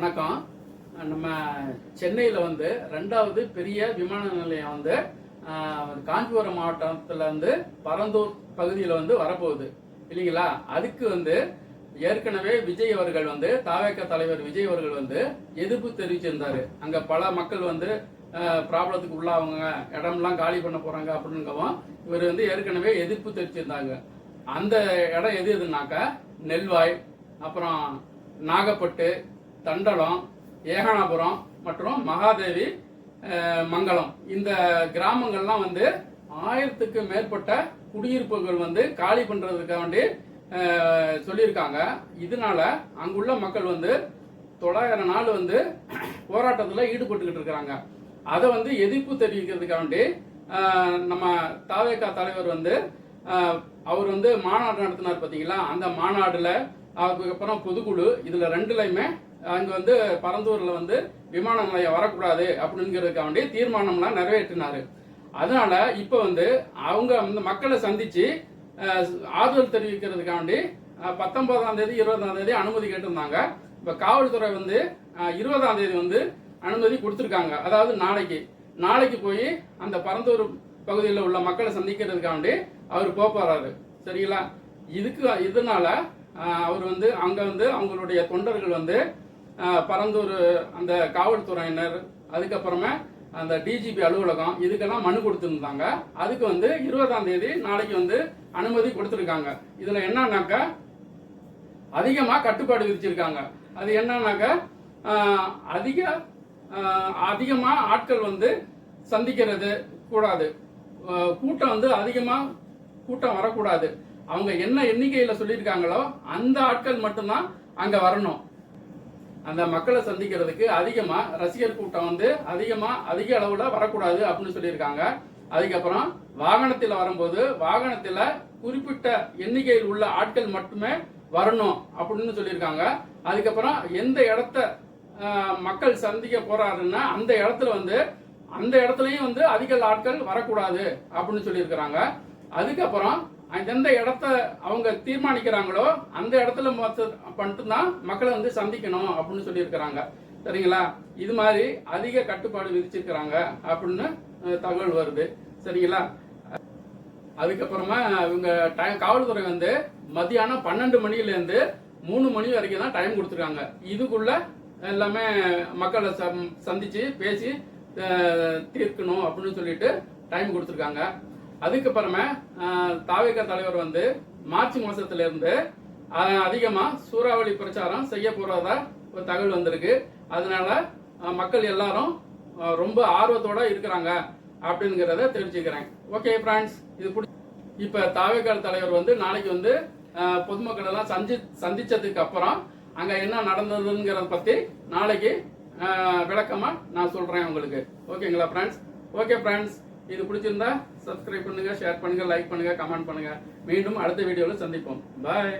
வணக்கம். நம்ம சென்னையில் வந்து ரெண்டாவது பெரிய விமான நிலையம் வந்து காஞ்சிபுரம் மாவட்டத்தில் வந்து பரந்தூர் பகுதியில் வந்து வரப்போகுது. இல்லைங்களா? அதுக்கு வந்து ஏற்கனவே விஜய் அவர்கள் வந்து தாவேக்க தலைவர் விஜய் அவர்கள் வந்து எதிர்ப்பு தெரிவிச்சிருந்தாரு. அங்கே பல மக்கள் வந்து ப்ராப்ளத்துக்கு உள்ளாவங்க இடம்லாம் காலி பண்ண போகிறாங்க அப்படிங்கவும் இவர் வந்து ஏற்கனவே எதிர்ப்பு தெரிவிச்சிருந்தாங்க. அந்த இடம் எது எதுனாக்கா நெல்வாய் அப்புறம் நாகப்பட்டு தண்டலம் ஏகனாபுரம் மற்றும் மகாதேவி மங்கலம். இந்த கிராமங்கள்லாம் வந்து ஆயிரத்துக்கு மேற்பட்ட குடியிருப்புகள் வந்து காலி பண்ணுறதுக்காக வேண்டி சொல்லியிருக்காங்க. இதனால அங்குள்ள மக்கள் வந்து தொள்ளாயிரம் நாள் வந்து போராட்டத்தில் ஈடுபட்டுக்கிட்டு இருக்கிறாங்க. அதை வந்து எதிர்ப்பு தெரிவிக்கிறதுக்காக வேண்டி நம்ம தாவேகா தலைவர் வந்து அவர் வந்து மாநாடு நடத்தினார் பார்த்தீங்களா அந்த மாநாடுல அதுக்கப்புறம் பொதுக்குழு இதில் ரெண்டுலையுமே அங்கே வந்து பரந்தூரில் வந்து விமான நிலையம் வரக்கூடாது அப்படிங்கிறதுக்காண்டி தீர்மானம்லாம் நிறைவேற்றினாரு. அதனால இப்போ வந்து அவங்க வந்து மக்களை சந்திச்சு ஆதரவு ஆறுதல் பத்தொன்பதாம் தேதி இருபதாம் தேதி அனுமதி கேட்டிருந்தாங்க. இப்போ காவல்துறை வந்து இருபதாம் தேதி வந்து அனுமதி கொடுத்துருக்காங்க. அதாவது நாளைக்கு. நாளைக்கு போய் அந்த பரந்தூர் பகுதியில் உள்ள மக்களை சந்திக்கிறதுக்காண்டி அவர் போறாரு. சரிங்களா? இதுக்கு இதனால அவர் வந்து அங்கே வந்து அவங்களுடைய தொண்டர்கள் வந்து பரந்தூர் அந்த காவல்துறையினர் அதுக்கப்புறமா அந்த டிஜிபி அலுவலகம் இதுக்கெல்லாம் மனு கொடுத்துருந்தாங்க. அதுக்கு வந்து இருபதாம் தேதி நாளைக்கு வந்து அனுமதி கொடுத்துருக்காங்க. இதில் என்னன்னாக்கா அதிகமாக கட்டுப்பாடு விதிச்சிருக்காங்க. அது என்னன்னாக்கா அதிக அதிகமாக ஆட்கள் வந்து சந்திக்கிறது கூடாது. கூட்டம் வந்து அதிகமாக கூட்டம் வரக்கூடாது. அவங்க என்ன எண்ணிக்கையில சொல்லியிருக்காங்களோ அந்த ஆட்கள் மட்டும்தான் அங்க வரணும். அந்த மக்களை சந்திக்கிறதுக்கு அதிகமா ரசிகர் கூட்டம் வந்து அதிகமா அதிக அளவுல வரக்கூடாது அப்படின்னு சொல்லியிருக்காங்க. அதுக்கப்புறம் வாகனத்தில் வரும்போது வாகனத்தில் குறிப்பிட்ட எண்ணிக்கையில் உள்ள ஆட்கள் மட்டுமே வரணும் அப்படின்னு சொல்லியிருக்காங்க. அதுக்கப்புறம் எந்த இடத்த மக்கள் சந்திக்க போறாருன்னா அந்த இடத்துல வந்து அந்த இடத்துலயும் வந்து அதிக ஆட்கள் வரக்கூடாது அப்படின்னு சொல்லியிருக்கிறாங்க. அதுக்கப்புறம் எந்த இடத்த அவங்க தீர்மானிக்கிறாங்களோ அந்த இடத்துல மொத்த- மட்டும்தான் மக்களை வந்து சந்திக்கணும் அப்படின்னு சொல்லியிருக்கிறாங்க. சரிங்களா? இது மாதிரி அதிக கட்டுப்பாடு விதிச்சிருக்கிறாங்க அப்படின்னு தகவல் வருது. சரிங்களா? அதுக்கப்புறமா இவங்க டைம் காவல்துறை வந்து மத்தியானம் பன்னெண்டு மணிலேருந்து மூணு மணி வரைக்கும் தான் டைம் கொடுத்துருக்காங்க. இதுக்குள்ள எல்லாமே மக்களை சந்திச்சு பேசி தீர்க்கணும் அப்படின்னு சொல்லிட்டு டைம் கொடுத்துருக்காங்க. அதுக்கப்புறமா தாவேக தலைவர் வந்து மார்ச் மாசத்துல அதிகமாக சூறாவளி பிரச்சாரம் செய்ய போறதா ஒரு தகவல் வந்திருக்கு. அதனால மக்கள் எல்லாரும் ரொம்ப ஆர்வத்தோட இருக்கிறாங்க அப்படிங்கிறத தெரிஞ்சுக்கிறேன். ஓகே ஃப்ரெண்ட்ஸ் இது பிடி இப்போ தாவேக்கால் தலைவர் வந்து நாளைக்கு வந்து பொதுமக்கள் எல்லாம் சந்தி சந்திச்சதுக்கு அப்புறம் அங்கே என்ன நடந்ததுங்கிறத பற்றி நாளைக்கு விளக்கமாக நான் சொல்கிறேன் உங்களுக்கு. ஓகேங்களா ஃப்ரெண்ட்ஸ் ஓகே ஃப்ரெண்ட்ஸ் இது பிடிச்சிருந்தா சப்ஸ்கிரைப் பண்ணுங்க ஷேர் பண்ணுங்க லைக் பண்ணுங்க கமெண்ட் பண்ணுங்க. மீண்டும் அடுத்த வீடியோவில் சந்திப்போம். பாய்